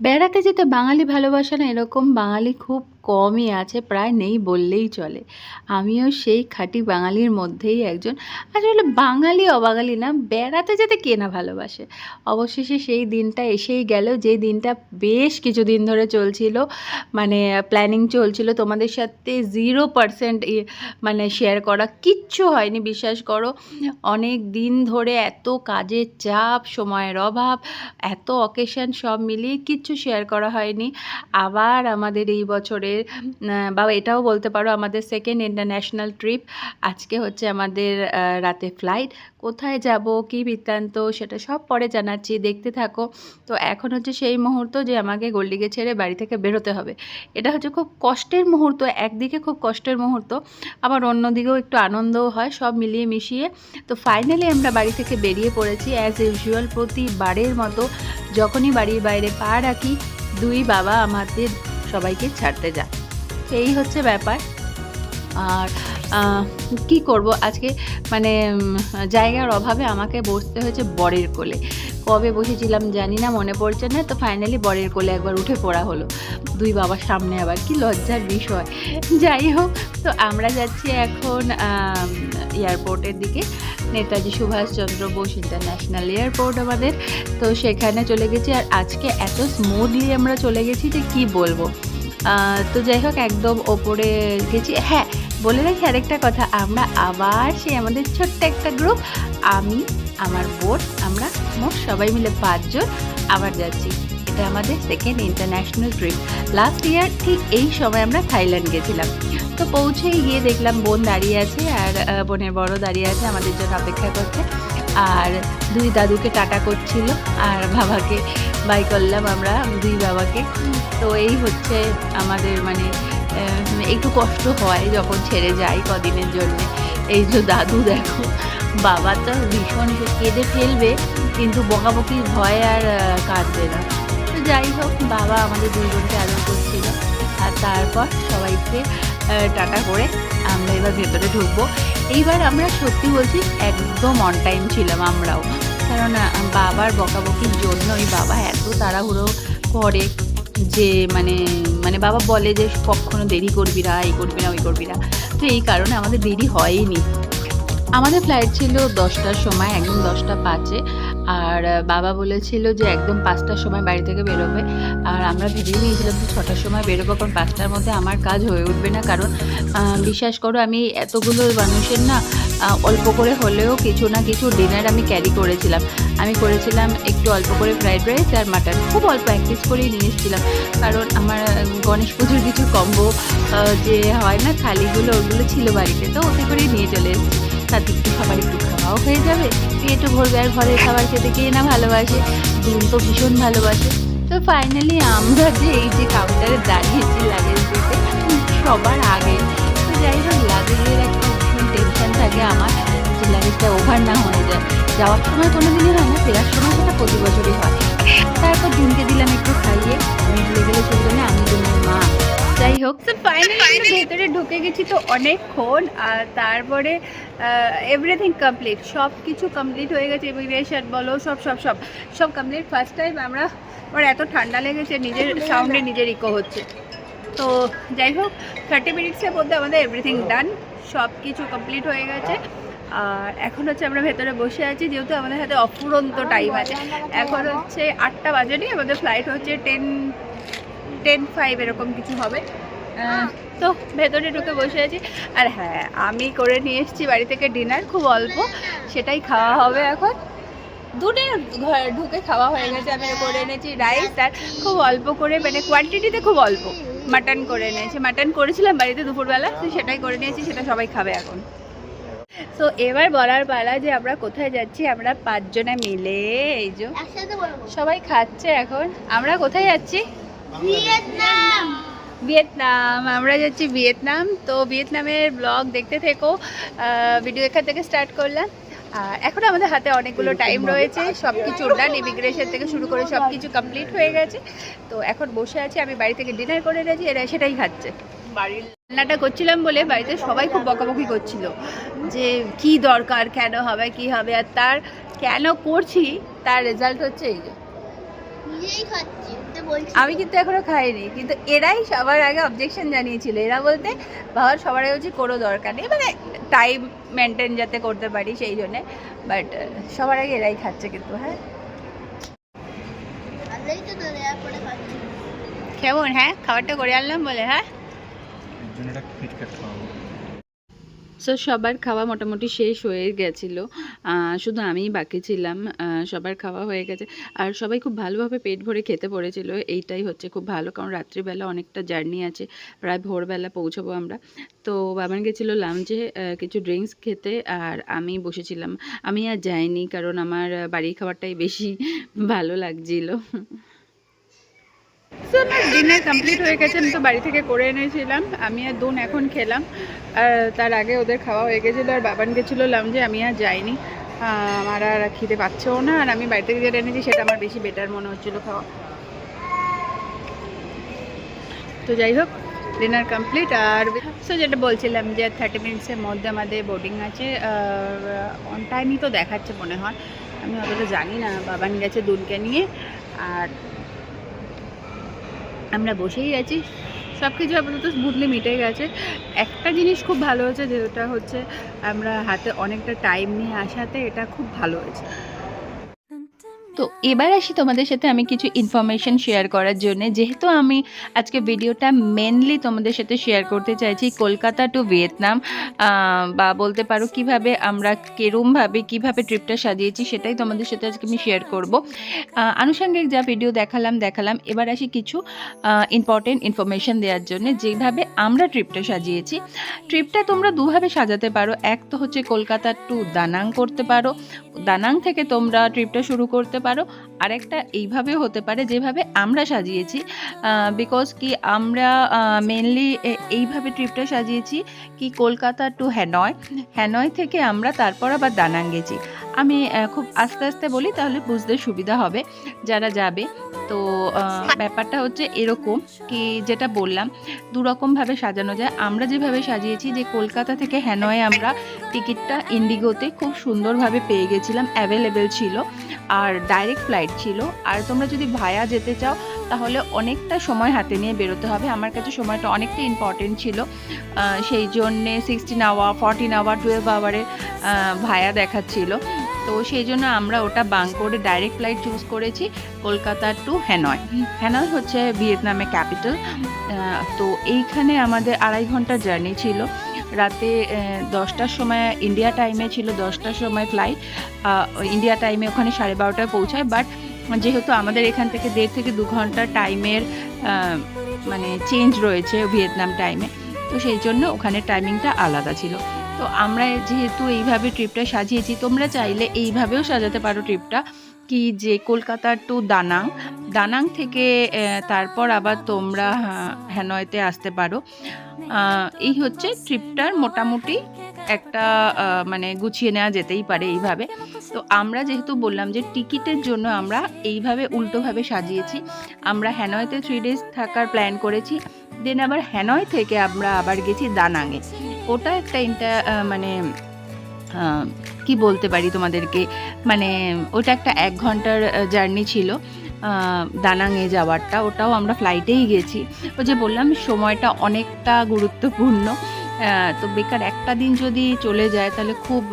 বেড়াতে যেতে বাঙালি ভালোবাসে না এরকম বাঙালি খুব কমই আছে, প্রায় নেই বললেই চলে। আমিও সেই খাঁটি বাঙালির মধ্যেই একজন। আসলে বাঙালি অবাঙালি না, বেড়াতে যেতে কে না ভালোবাসে? অবশেষে সেই দিনটা এসেই গেল, যে দিনটা বেশ কিছুদিন ধরে চলছিল মানে প্ল্যানিং চলছিল, তোমাদের সাথে জিরো পার্সেন্ট মানে শেয়ার করা কিচ্ছু হয়নি, বিশ্বাস করো। অনেক দিন ধরে এত কাজের চাপ, সময়ের অভাব, এত অকেশন সব মিলিয়ে কিচ্ছু শেয়ার করা হয়নি। আবার আমাদের এই বছরের বা এটাও বলতে পারো, আমাদের সেকেন্ড ইন্টারন্যাশনাল ট্রিপ আজকে হচ্ছে আমাদের রাতে ফ্লাইট কোথায় যাব, কি বৃত্তান্ত, সেটা সব পরে জানাচ্ছি, দেখতে থাকো। তো এখন হচ্ছে সেই মুহূর্ত যে আমাকে গোল্ডিকে ছেড়ে বাড়ি থেকে বেরোতে হবে। এটা হচ্ছে খুব কষ্টের মুহূর্ত, একদিকে খুব কষ্টের মুহূর্ত, আবার অন্যদিকেও একটু আনন্দও হয়, সব মিলিয়ে মিশিয়ে। তো ফাইনালি আমরা বাড়ি থেকে বেরিয়ে পড়েছি অ্যাজ ইউজুয়াল প্রতিবারের মতো। যখনই বাড়ির বাইরে পা রাখি, দুই বাবা আমাদের সবাইকে ছাড়তে যায়। এই হচ্ছে ব্যাপার। আর কি করব? আজকে মানে জায়গার অভাবে আমাকে বসতে হয়েছে বরের কোলে। কবে বসেছিলাম জানি না, মনে পড়ছে না, তো ফাইনালি বরের কোলে একবার উঠে পড়া হলো। দুই বাবার সামনে আবার কি লজ্জার বিষয়। যাই হোক, তো আমরা যাচ্ছি এখন এয়ারপোর্টের দিকে। নেতাজি সুভাষচন্দ্র বোস ইন্টারন্যাশনাল এয়ারপোর্ট আমাদের। তো সেখানে চলে গেছি আর আজকে এত স্মুথলি আমরা চলে গেছি যে কি বলব। তো যাই হোক, একদম ওপরে গেছি। হ্যাঁ বলে রাখি আরেকটা কথা, আমরা আবার সেই আমাদের ছোট্ট একটা গ্রুপ আমি আমার বোন, আমরা মোট সবাই মিলে পাঁচজন আবার যাচ্ছি। এটা আমাদের second international trip last year ঠিক এই সময় আমরা থাইল্যান্ড গেছিলাম। তো পৌঁছেই গিয়ে দেখলাম বোন দাঁড়িয়ে আছে আর বোনের বড় দাঁড়িয়ে আছে, আমাদের জন্য অপেক্ষা করছে। আর দুই দাদুকে টাটা করছিল আর বাবাকে বাই করলাম আমরা, দুই বাবাকে। তো এই হচ্ছে আমাদের মানে একটু কষ্ট হয় যখন ছেড়ে যাই কদিনের জন্য। এই যে দাদু দেখো, বাবা তো ভীষণ কেঁদে ফেলবে, কিন্তু বকাবকির ভয় আর কাঁদবে না। তো যাই হোক, বাবা আমাদের দুইজনকে আদর করছিল, আর তারপর সবাইকে টাটা করে আমরা এবার ভেতরে ঢুকবো। এইবার আমরা সত্যি বলছি একদম অন টাইম ছিলাম আমরাও, কারণ বাবার বকাবকির জন্য ওই বাবা এত তাড়াহুড়ো করে যে মানে বাবা বলে যে, কখনো দেরি করবি না, এই করবি না, ওই করবি না। তো এই কারণে আমাদের দেরি হয়নি। আমাদের ফ্লাইট ছিল দশটার সময়, একদম দশটা পাঁচে। আর বাবা বলেছিল যে, একদম পাঁচটার সময় বাড়ি থেকে বেরোবে। আর আমরা ভেবেই নিয়েছিলাম যে, ছটার সময় বেরোবো, কারণ পাঁচটার মধ্যে আমার কাজ হয়ে উঠবে না। কারণ বিশ্বাস করো, আমি এতগুলো মানুষের না অল্প করে হলেও কিছু না কিছু ডিনার আমি ক্যারি করেছিলাম। আমি করেছিলাম একটু অল্প করে ফ্রাইড রাইস আর মাটন খুব অল্প এক পিস করেই নিয়ে এসেছিলাম। কারণ আমার গণেশ পুজোর কিছু কম্বো যে হয় না, থালিগুলো, ওগুলো ছিল বাড়িতে। তো ওতে করেই নিয়ে চলে এসেছি। তাতে একটু সবার একটু খাওয়াও হয়ে যাবে। পেটও ভরবে আর ঘরের খাবার খেতে কে না ভালোবাসে? দুন তো ভীষণ ভালোবাসে। তো ফাইনালি আমরা যে এই যে কাউন্টারে দাঁড়িয়েছি লাগেজ সবার আগে। তো যাই হোক লাগেজের একটা টেনশন থাকে আমার যে লাগেজটা ওভার না হয়ে যায়। যাওয়ার সময় কোনো দিনই হয় না ফেরার সময় সেটা প্রতি বছরই হয়। তারপর দিনকে দিলাম একটু খাইয়ে আমি ভুলে গেলে চলবে না আমি তোমার মা। যাই হোক তো ফাইনালি ভেতরে ঢুকে গেছি তো অনেকক্ষণ আর তারপরে এভরিথিং কমপ্লিট সব কিছু কমপ্লিট হয়ে গেছে ইমিগ্রেশন বলো সব সব সব সব কমপ্লিট ফার্স্ট টাইম আমরা আমার এত ঠান্ডা লেগেছে নিজের সাউন্ডে নিজের ইকো হচ্ছে। তো যাই হোক থার্টি মিনিটসের মধ্যে আমাদের এভরিথিং ডান সব কিছু কমপ্লিট হয়ে গেছে। আর এখন হচ্ছে আমরা ভেতরে বসে আছি, যেহেতু আমাদের হাতে অফুরন্ত টাইম আছে। এখন হচ্ছে আটটা বাজেনি, আমাদের ফ্লাইট হচ্ছে টেন টেন ফাইভ এরকম কিছু হবে। তো ভেতরে ঢুকে বসে আছি। আর হ্যাঁ আমি করে নিয়ে এসেছি বাড়ি থেকে ডিনার খুব অল্প, সেটাই খাওয়া হবে এখন। দুটো ঢুকে খাওয়া হয়ে গেছে, আমি করে এনেছি রাইস আর খুব অল্প করে মানে কোয়ান্টিটিতে খুব অল্প। মাটন করে এনেছি। মাটন করেছিলাম বাড়িতে দুপুরবেলা তো সেটাই করে নিয়েছি সেটা সবাই খাবে এখন। তো এবার বলার পালা যে আমরা কোথায় যাচ্ছি আমরা পাঁচজনে মিলে এই যে। সবাই খাচ্ছে এখন। আমরা কোথায় যাচ্ছি? ভিয়েতনাম। ভিয়েতনাম। আমরা যাচ্ছি ভিয়েতনাম। তো ভিয়েতনামের ব্লগ দেখতে থেকো। ভিডিও এখান থেকে স্টার্ট করলাম। এখন আমাদের হাতে অনেকগুলো টাইম রয়েছে সব কিছু ডান ইমিগ্রেশন থেকে শুরু করে সব কিছু কমপ্লিট হয়ে গেছে। তো এখন বসে আছি আমি বাড়ি থেকে ডিনার করে এনেছি এরা সেটাই খাচ্ছে। বাড়ির রান্নাটা করছিলাম বলে বাড়িতে সবাই খুব বকাবকি করছিল যে কি দরকার কেন হবে কি হবে আর তার কেন করছি তার রেজাল্ট হচ্ছে এই যে। নিজেই খাচ্ছি। আমি কিন্তু এখনও খাইনি কিন্তু এরাই সবার আগে অবজেকশন জানিয়েছিল। এরা বলতে বাবা সবার আগে হচ্ছে কোনো দরকার নেই। মানে টাইম মেনটেন যাতে করতে পারি সেই জন্যে। বাট সবার আগে এরাই খাচ্ছে কিন্তু হ্যাঁ? কেমন হ্যাঁ? খাবারটা করে আনলাম বলে হ্যাঁ এর জন্য একটা কিটক্যাট খাওয়াবো সো সবার খাওয়া মোটামুটি শেষ হয়ে গেছিল। শুধু আমিই বাকি ছিলাম। সবার খাওয়া হয়ে গেছে। আর সবাই খুব ভালোভাবে পেট ভরে খেতে পড়েছিল। এইটাই হচ্ছে খুব ভালো, কারণ রাত্রিবেলা অনেকটা জার্নি আছে। প্রায় ভোরবেলা পৌঁছাবো আমরা। তো বাবান গেছিল লাঞ্চে কিছু ড্রিঙ্কস খেতে, আর আমি বসেছিলাম। আমি আর যাইনি, কারণ আমার বাড়ির খাবারটাই বেশি ভালো লাগছিল। তো আমার ডিনার কমপ্লিট হয়ে গেছে, আমি তো বাড়ি থেকে করে এনেছিলাম, আমি আর দুন এখন খেলাম। আর তার আগে ওদের খাওয়া হয়ে গেছিল, আর বাবান গেছিল লাউঞ্জে আমি আর যাইনি। আমার আর খিদে পাচ্ছেও না, আর আমি বাড়ি থেকে যেটা এনেছি, সেটা আমার বেশি বেটার মনে হচ্ছিল খাওয়া। তো যাই হোক ডিনার কমপ্লিট আর সো যেটা বলছিলাম যে থার্টি মিনিটসের মধ্যে আমাদের বোর্ডিং আছে অন টাইমই তো দেখাচ্ছে মনে হয়। আমি অতটা জানি না, বাবান গেছে দুনকে নিয়ে, আর আমরা বসেই আছি। সব কিছু আপাতত স্মুথলি মিটে গেছে। একটা জিনিস খুব ভালো হয়েছে, যেটা হচ্ছে আমরা হাতে অনেকটা টাইম নিয়ে আসাতে এটা খুব ভালো হয়েছে। তো এবার আসি তোমাদের সাথে আমি কিছু ইনফরমেশন শেয়ার করার জন্য। যেহেতু আমি আজকে ভিডিওটা মেনলি তোমাদের সাথে শেয়ার করতে চাইছি কলকাতা টু ভিয়েতনাম বা বলতে পারো কীভাবে আমরা কেরমভাবে কীভাবে ট্রিপটা সাজিয়েছি সেটাই তোমাদের সাথে আজকে আমি শেয়ার করব। আনুষঙ্গিক যা ভিডিও দেখালাম দেখালাম, এবার আসি কিছু ইম্পর্টেন্ট ইনফরমেশন দেওয়ার জন্য যেভাবে আমরা ট্রিপটা সাজিয়েছি। ট্রিপটা তোমরা দুভাবে সাজাতে পারো। এক তো হচ্ছে কলকাতা টু দানাং করতে পারো। দানাং থেকে তোমরা ট্রিপটা শুরু করতে পারো। আরেকটা এইভাবেও হতে পারে যেভাবে আমরা সাজিয়েছি বিকজ কি আমরা মেনলি এইভাবে ট্রিপটা সাজিয়েছি কি কলকাতা টু হ্যানয় হ্যানয় থেকে আমরা তারপর আবার দানাং গেছি। আমি খুব আস্তে আস্তে বলি তাহলে বুঝতে সুবিধা হবে যারা যাবে। তো ব্যাপারটা হচ্ছে এরকম কি যেটা বললাম দু রকমভাবে সাজানো যায়। আমরা যেভাবে সাজিয়েছি যে কলকাতা থেকে হ্যানয়ে আমরা টিকিটটা ইন্ডিগোতে খুব সুন্দরভাবে পেয়ে গেছিলাম অ্যাভেলেবেল ছিল। আর ডাইরেক্ট ফ্লাইট ছিল। আর তোমরা যদি ভায়া যেতে চাও, তাহলে অনেকটা সময় হাতে নিয়ে বেরোতে হবে। আমার কাছে সময়টা অনেকটা ইম্পর্টেন্ট ছিল। সেই জন্যে sixteen hour fourteen hour twelve আওয়ারের via দেখাচ্ছিল তো সেই জন্য আমরা ওটা বাং করে ডাইরেক্ট ফ্লাইট চুজ করেছি কলকাতা টু হ্যানয় হ্যানয় হচ্ছে ভিয়েতনামে ক্যাপিটাল তো এইখানে আমাদের আড়াই ঘণ্টার জার্নি ছিল। রাতে দশটার সময় ইন্ডিয়া টাইমে ছিল দশটার সময় ফ্লাইট ইন্ডিয়া টাইমে ওখানে সাড়ে বারোটায় পৌঁছায় বাট যেহেতু আমাদের এখান থেকে দেড় থেকে দু ঘণ্টা টাইমের মানে চেঞ্জ রয়েছে ভিয়েতনাম টাইমে তো সেই জন্য ওখানে টাইমিংটা আলাদা ছিল। তো আমরা যেহেতু এইভাবে ট্রিপটা সাজিয়েছি, তোমরা চাইলে এইভাবেও সাজাতে পারো ট্রিপটা কি যে কলকাতার টু দানাং। দানাং থেকে তারপর আবার তোমরা হ্যাঁ, হ্যানয়তে আসতে পারো। এই হচ্ছে ট্রিপটার মোটামুটি একটা মানে গুছিয়ে নেওয়া যেতেই পারে এইভাবে। তো আমরা যেহেতু বললাম যে টিকিটের জন্য আমরা এইভাবে উল্টোভাবে সাজিয়েছি। আমরা হ্যানয়তে থ্রি ডেজ থাকার প্ল্যান করেছি। দেন আবার হ্যানয় থেকে আমরা আবার গেছি দানাঙে। ওটা একটা ইন্টা আহ, মানে কি বলতে পারি তোমাদেরকে? মানে ওটা একটা এক ঘণ্টার জার্নি ছিল। দানাঙে যাওয়ারটা। ওটাও আমরা ফ্লাইটেই গেছি। ও যে বললাম, সময়টা অনেকটা গুরুত্বপূর্ণ। তো বেকার একটা দিন যদি চলে যায়, তাহলে খুব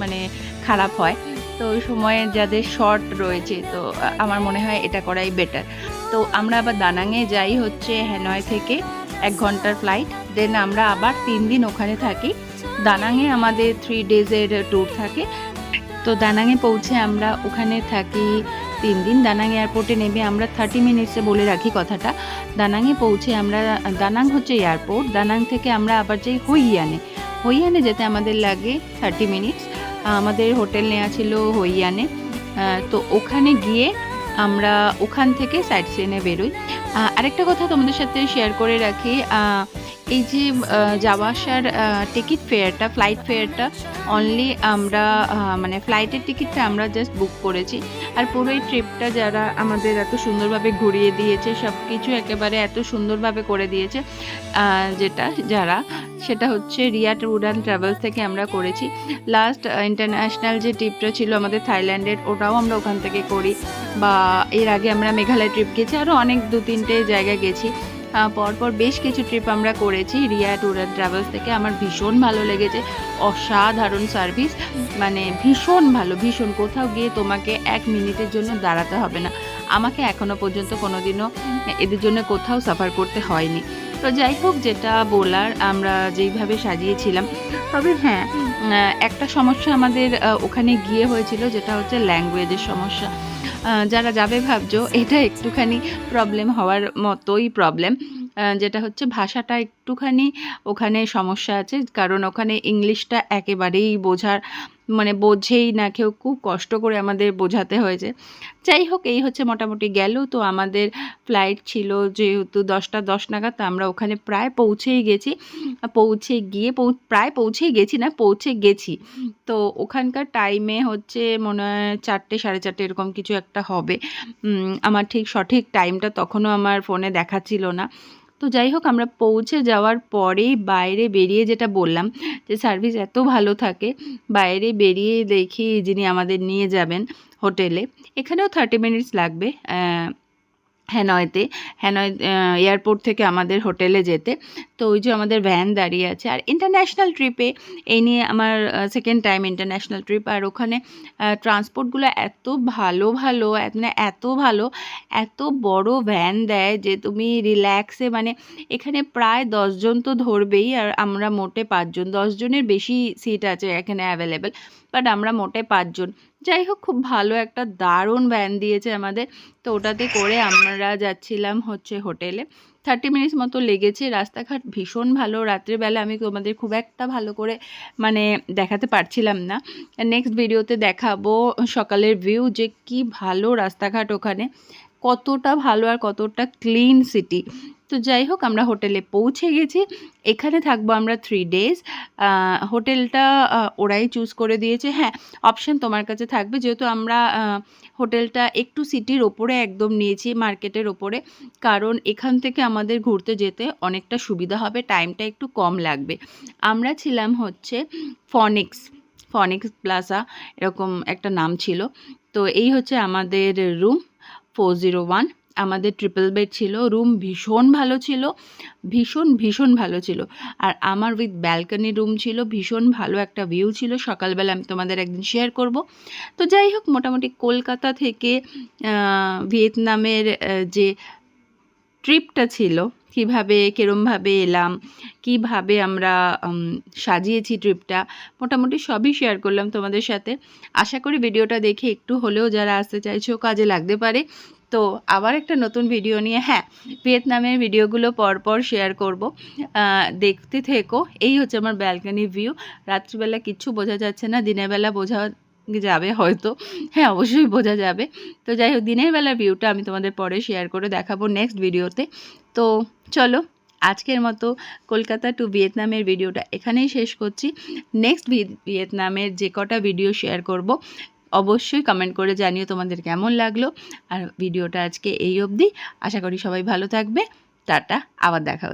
মানে খারাপ হয়। তো ওই সময়ে যাদের শর্ট রয়েছে, তো আমার মনে হয় এটা করাই বেটার তো আমরা আবার দানাঙে যাই হচ্ছে হ্যানয় থেকে এক ঘণ্টার ফ্লাইট দেন আমরা আবার তিন দিন ওখানে থাকি। দানাঙে আমাদের থ্রি ডেজের ট্যুর থাকে। তো দানাঙে পৌঁছে আমরা ওখানে থাকি তিন দিন। দানাং এয়ারপোর্টে নেমে আমরা থার্টি মিনিটসে বলে রাখি কথাটা। দানাঙে পৌঁছে আমরা, দানাং হচ্ছে এয়ারপোর্ট দানাং থেকে আমরা আবার যাই হইয়ানে। হইয়ানে যেতে আমাদের লাগে থার্টি মিনিটস আমাদের হোটেল নেওয়া ছিল হইয়ানে। তো ওখানে গিয়ে আমরা ওখান থেকে সাইড সিনে বেরোই। আরেকটা কথা তোমাদের সাথে শেয়ার করে রাখি। এই যে যাওয়া আসার টিকিট ফেয়ারটা ফ্লাইট ফেয়ারটা অনলি আমরা মানে ফ্লাইটের টিকিটটা আমরা জাস্ট বুক করেছি। আর পুরো এই ট্রিপটা যারা আমাদের এত সুন্দরভাবে ঘুরিয়ে দিয়েছে সব কিছু একেবারে এত সুন্দরভাবে করে দিয়েছে যেটা যারা, সেটা হচ্ছে রিয়া ট্যুর অ্যান্ড ট্রাভেলস থেকে আমরা করেছি। লাস্ট ইন্টারন্যাশনাল যে ট্রিপটা ছিল আমাদের থাইল্যান্ডের, ওটাও আমরা ওখান থেকে করি। বা এর আগে আমরা মেঘালয় ট্রিপ গেছি আরও অনেক দু তিনটে জায়গায় গেছি। পরপর বেশ কিছু ট্রিপ আমরা করেছি রিয়া ট্যুর অ্যান্ড ট্রাভেলস থেকে। আমার ভীষণ ভালো লেগেছে। অসাধারণ সার্ভিস মানে ভীষণ ভালো, ভীষণ। কোথাও গিয়ে তোমাকে এক মিনিটের জন্য দাঁড়াতে হবে না। আমাকে এখনও পর্যন্ত কোনোদিনও এদের জন্য কোথাও সাফার করতে হয়নি। তো যাই হোক, যেটা বলার, আমরা যেইভাবে সাজিয়েছিলাম। তবে হ্যাঁ একটা সমস্যা আমাদের ওখানে গিয়ে হয়েছিল, যেটা হচ্ছে ল্যাঙ্গুয়েজের সমস্যা। যারা যাবে ভাবছ এটা একটুখানি প্রবলেম হওয়ার মতোই প্রবলেম যেটা হচ্ছে ভাষাটা একটুখানি ওখানে সমস্যা আছে। কারণ ওখানে ইংলিশটা একেবারেই বোঝার মানে বোঝেই না, কেউ খুব কষ্ট করে আমাদের বোঝাতে হয়েছে। যাই হোক, এই হচ্ছে মোটামুটি গেল। তো আমাদের ফ্লাইট ছিল যেহেতু দশটা দশ নাগাদ, তো আমরা ওখানে প্রায় পৌঁছেই গেছি। পৌঁছে গিয়ে প্রায় পৌঁছেই গেছি না, পৌঁছে গেছি। তো ওখানকার টাইমে হচ্ছে মনে হয় চারটে, সাড়ে চারটে এরকম কিছু একটা হবে। আমার ঠিক সঠিক টাইমটা তখনও আমার ফোনে দেখাচ্ছিল না। তো যাই হোক, আমরা পৌঁছে যাওয়ার পরেই বাইরে বেরিয়ে যেটা বললাম যে সার্ভিস এত ভালো থাকে, বাইরে বেরিয়ে দেখি যিনি আমাদের নিয়ে যাবেন হোটেলে। এখানেও থার্টি মিনিটস লাগবে হ্যানয়তে, হ্যানয় এয়ারপোর্ট থেকে আমাদের হোটেলে যেতে। তো ওই যে আমাদের ভ্যান দাঁড়িয়ে আছে। আর ইন্টারন্যাশনাল ট্রিপে এই নিয়ে আমার সেকেন্ড টাইম ইন্টারন্যাশনাল ট্রিপ আর ওখানে ট্রান্সপোর্টগুলো এত ভালো ভালো মানে এত ভালো, এত বড় ভ্যান দেয় যে তুমি রিল্যাক্সে মানে এখানে প্রায় দশজন তো ধরবেই। আর আমরা মোটে পাঁচজন দশজনের বেশি সিট আছে এখানে অ্যাভেলেবেল বাট আমরা মোটে পাঁচজন। যাই হোক, খুব ভালো একটা দারুণ ভ্যান দিয়েছে আমাদের। তো ওটাতে করে আমরা যাচ্ছিলাম হচ্ছে হোটেলে থার্টি মিনিটস মতো লেগেছে। রাস্তাঘাট ভীষণ ভালো। রাত্রিবেলা আমি তোমাদের খুব একটা ভালো করে মানে দেখাতে পারছিলাম না। নেক্সট ভিডিওতে দেখাবো সকালের ভিউ যে কি ভালো রাস্তাঘাট ওখানে। কতটা ভালো আর কতটা ক্লিন সিটি তো যাই হোক, আমরা হোটেলে পৌঁছে গেছি। এখানে থাকব আমরা থ্রি ডেজ হোটেলটা ওরাই চুজ করে দিয়েছে। হ্যাঁ অপশান তোমার কাছে থাকবে। যেহেতু আমরা হোটেলটা একটু সিটির ওপরে একদম নিয়েছি মার্কেটের ওপরে। কারণ এখান থেকে আমাদের ঘুরতে যেতে অনেকটা সুবিধা হবে টাইমটা একটু কম লাগবে। আমরা ছিলাম হচ্ছে ফনিক্স ফনিক্স প্লাজা এরকম একটা নাম ছিল। তো এই হচ্ছে আমাদের রুম ফোর জিরো ওয়ান আমাদের ট্রিপল বেড ছিল রুম ভীষণ ভালো ছিল, ভীষণ ভীষণ ভালো ছিল। আর আমার উইথ ব্যালকনি রুম ছিল, ভীষণ ভালো একটা ভিউ ছিল। সকালবেলা আমি তোমাদের একদিন শেয়ার করব। তো যাই হোক, মোটামুটি কলকাতা থেকে ভিয়েতনামের যে ট্রিপটা ছিল, কীভাবে কীরমভাবে এলাম, কীভাবে আমরা সাজিয়েছি ট্রিপটা মোটামুটি সবই শেয়ার করলাম তোমাদের সাথে। আশা করি ভিডিওটা দেখে একটু হলেও যারা আসতে চাইছো, কাজে লাগতে পারে। তো আবার একটা নতুন ভিডিও নিয়ে হ্যাঁ ভিয়েতনামের ভিডিওগুলো পরপর শেয়ার করব। দেখতে থেকো। এই হচ্ছে আমার ব্যালকনি ভিউ রাত্রিবেলা কিচ্ছু বোঝা যাচ্ছে না, দিনের বেলা বোঝা যাবে হয়তো। হ্যাঁ অবশ্যই বোঝা যাবে। তো যাই হোক, দিনের বেলার ভিউটা আমি তোমাদের পরে শেয়ার করে দেখাবো নেক্সট ভিডিওতে তো। চলো, আজকের মতো কলকাতা টু ভিয়েতনামের ভিডিওটা এখানেই শেষ করছি। নেক্সট ভিয়েতনামের যে কটা ভিডিও শেয়ার করব অবশ্যই কমেন্ট করে জানিও তোমাদের কেমন লাগল। আর ভিডিওটা আজকে এই অবধি। আশা করি সবাই ভালো থাকবে। টাটা, আবার দেখা